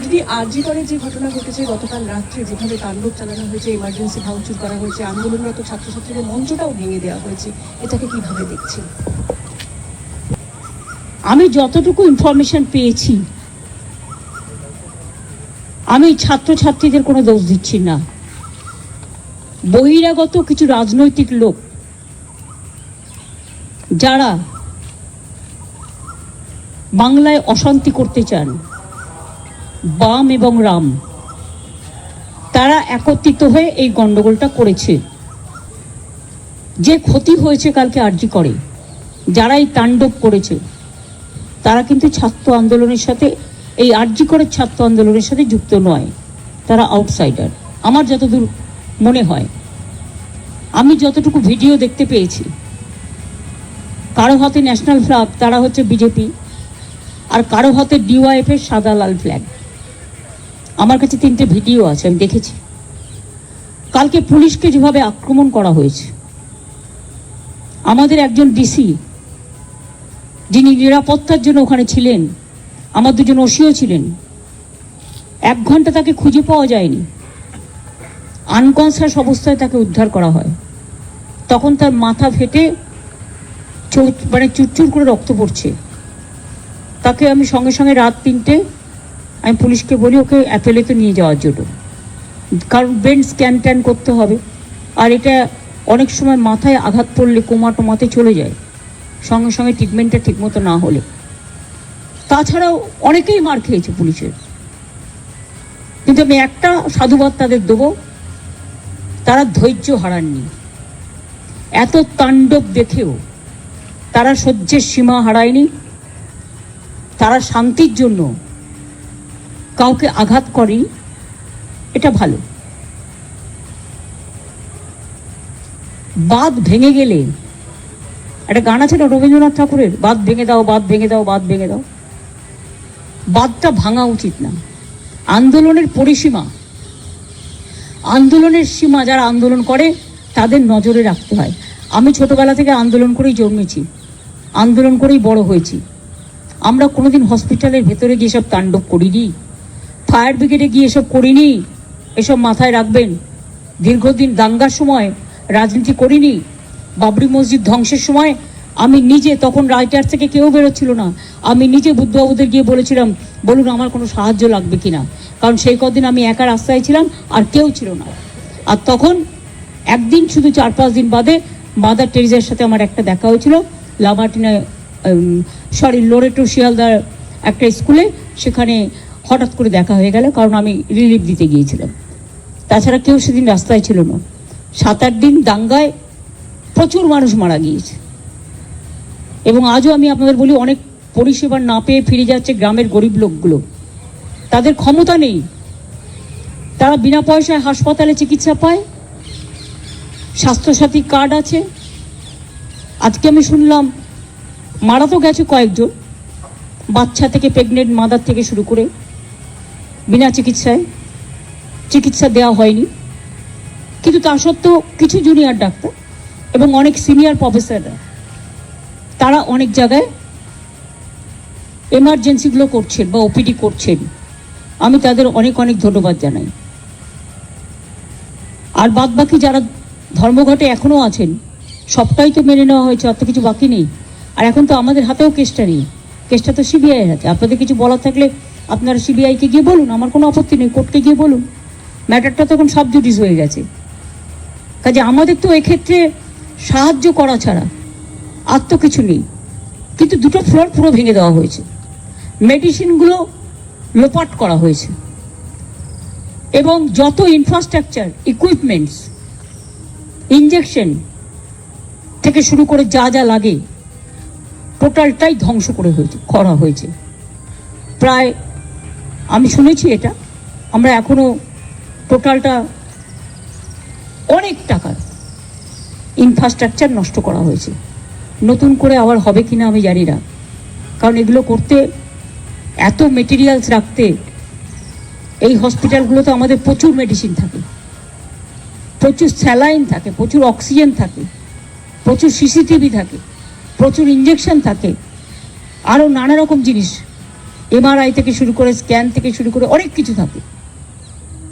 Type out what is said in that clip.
দিদি আরজি করে যে ঘটনা ঘটেছে গতকাল রাত্রে, যেভাবে তাণ্ডব চালানো হয়েছে ইমার্জেন্সি ভাঙচুর করা হয়েছে, আন্দোলনরত ছাত্রছাত্রীদের মঞ্চটাও ভেঙে দেওয়া হয়েছে, এটাকে কীভাবে দেখছেন? আমি যতটুকু ইনফরমেশন পেয়েছি, আমি ছাত্রছাত্রীদের কোনো দোষ দিচ্ছি না। বহিরাগত কিছু রাজনৈতিক লোক, যারা বাংলায় অশান্তি করতে চান বাম এবং রাম। তারা একত্রিত হয়ে এই গন্ডগোলটা করেছে। যে ক্ষতি হয়েছে কালকে আর্জি করে যারা এই তাণ্ডব করেছে, তারা কিন্তু ছাত্র আন্দোলনের সাথে, এই আর্জি করে ছাত্র আন্দোলনের সাথে যুক্ত নয়। তারা আউটসাইডার আমার যতদূর মনে হয়, আমি যতটুকু ভিডিও দেখতে পেয়েছি, কারও হাতে ন্যাশনাল ফ্ল্যাগ তারা হচ্ছে বিজেপি, আর কারও হাতে ডিওয়াইএফ এর সাদা লাল ফ্ল্যাগ আমার কাছে তিনটে ভিডিও আছে, আমি দেখেছি। কালকে পুলিশকে যেভাবে আক্রমণ করা হয়েছে, আমাদের একজন ডিসি, যিনি নিরাপত্তার জন্য ওখানে ছিলেন, আমার দুজন ওসিও ছিলেন, এক ঘণ্টা তাকে খুঁজে পাওয়া যায়নি। আনকনসাস অবস্থায় তাকে উদ্ধার করা হয়। তখন তার মাথা ফেটে মানে চুরচুর করে রক্ত পড়ছে। তাকে আমি সঙ্গে সঙ্গে রাত তিনটে আমি পুলিশকে বলি, ওকে অ্যাপেলেতে নিয়ে যাওয়ার জন্য। কারণ ব্রেন স্ক্যান ট্যান করতে হবে। আর এটা অনেক সময় মাথায় আঘাত পড়লে কোমা টোমাতে চলে যায়। সঙ্গে সঙ্গে ট্রিটমেন্টটা ঠিকমতো না হলে। তাছাড়াও অনেকেই মার খেয়েছে পুলিশের। কিন্তু আমি একটা সাধুবাদ তাদের দেবো, তারা ধৈর্য হারাননি। এত তাণ্ডব দেখেও তারা সহ্যের সীমা হারায়নি। তারা শান্তির জন্য কাউকে আঘাত করেনি এটা ভালো। বাদ ভেঙে গেলে, একটা গান আছে না রবীন্দ্রনাথ ঠাকুরের? বাদ ভেঙে দাও বাদ ভেঙে দাও বাদ ভেঙে দাও। বাঁধটা ভাঙা উচিত না। আন্দোলনের পরিসীমা। আন্দোলনের সীমা যারা আন্দোলন করে, তাদের নজরে রাখতে হয়। আমি ছোটবেলা থেকে আন্দোলন করেই জন্মেছি। আন্দোলন করেই বড় হয়েছি। আমরা কোনোদিন হসপিটালের ভেতরে গিয়ে সব তাণ্ডব করিনি? ফায়ার ব্রিগেডে গিয়ে এসব করিনি, এসব মাথায় রাখবেন। দীর্ঘদিন দাঙ্গার সময় রাজনীতি করিনি, বাবরি মসজিদ ধ্বংসের সময় আমি নিজে, তখন রাইটার থেকে কেউ বেরোচ্ছিল না, আমি নিজে বুদ্ধবাবুদের গিয়ে বলেছিলাম, বলুন, আমার কোনো সাহায্য লাগবে কিনা কারণ সেই কদিন আমি একা রাস্তায় ছিলাম, আর কেউ ছিল না। আর তখন একদিন, শুধু চার পাঁচ দিন বাদে, মাদার টেরিজার সাথে আমার একটা দেখা হয়েছিল, লামাটিনা সরি লোরেটো শিয়ালদার একটা স্কুলে, সেখানে হঠাৎ করে দেখা হয়ে গেল, কারণ আমি রিলিফ দিতে গিয়েছিলাম। তাছাড়া কেউ সেদিন রাস্তায় ছিল না। সাত আট দিন দাঙ্গায় প্রচুর মানুষ মারা গিয়েছে। এবং আজও আমি আপনাদের বলি, অনেক পরিষেবা না পেয়ে ফিরে যাচ্ছে গ্রামের গরিব লোকগুলো। তাদের ক্ষমতা নেই। তারা বিনা পয়সায় হাসপাতালে চিকিৎসা পায়। স্বাস্থ্যসাথী কার্ড আছে। আজকে আমি শুনলাম, মারা তো গেছে কয়েকজন। বাচ্চা থেকে প্রেগনেন্ট মাদার থেকে শুরু করে বিনা চিকিৎসায় চিকিৎসা দেওয়া হয়নি। কিন্তু তা সত্ত্বেও কিছু জুনিয়র ডাক্তার এবং অনেক সিনিয়র প্রফেসররা তারা অনেক জায়গায় এমার্জেন্সিগুলো করছেন বা ওপিডি করছেন। আমি তাদের অনেক অনেক ধন্যবাদ জানাই। আর বাদ বাকি যারা ধর্মঘটে এখনও আছেন, সবটাই তো মেনে নেওয়া হয়েছে অত কিছু বাকি নেই। আর এখন তো আমাদের হাতেও কেসটা নেই। কেসটা তো সিবিআই হাতে। আপনাদের কিছু বলার থাকলে আপনারা সিবিআইকে গিয়ে বলুন, আমার কোনো আপত্তি নেই, কোর্টকে গিয়ে বলুন। ম্যাটারটা তখন সব জুডিস হয়ে গেছে। কাজে আমাদের তো এক্ষেত্রে সাহায্য করা ছাড়া আর তো কিছু নেই। কিন্তু দুটো ফ্লোর পুরো ভেঙে দেওয়া হয়েছে। মেডিসিনগুলো লোপাট করা হয়েছে। এবং যত ইনফ্রাস্ট্রাকচার ইকুইপমেন্টস ইঞ্জেকশন থেকে শুরু করে যা যা লাগে টোটালটাই ধ্বংস করে হয়েছে, করা হয়েছে। প্রায় আমি শুনেছি এটা। আমরা এখনও টোটালটা অনেক টাকার ইনফ্রাস্ট্রাকচার নষ্ট করা হয়েছে। নতুন করে আবার হবে কিনা আমি জানি না। কারণ এগুলো করতে এত মেটেরিয়ালস রাখতে এই হসপিটালগুলোতে আমাদের প্রচুর মেডিসিন থাকে। প্রচুর স্যালাইন থাকে, প্রচুর অক্সিজেন থাকে, প্রচুর সিসিটিভি থাকে, প্রচুর ইঞ্জেকশন থাকে আরও নানা রকম জিনিস এমআরআই থেকে শুরু করে স্ক্যান থেকে শুরু করে অনেক কিছু থাকে।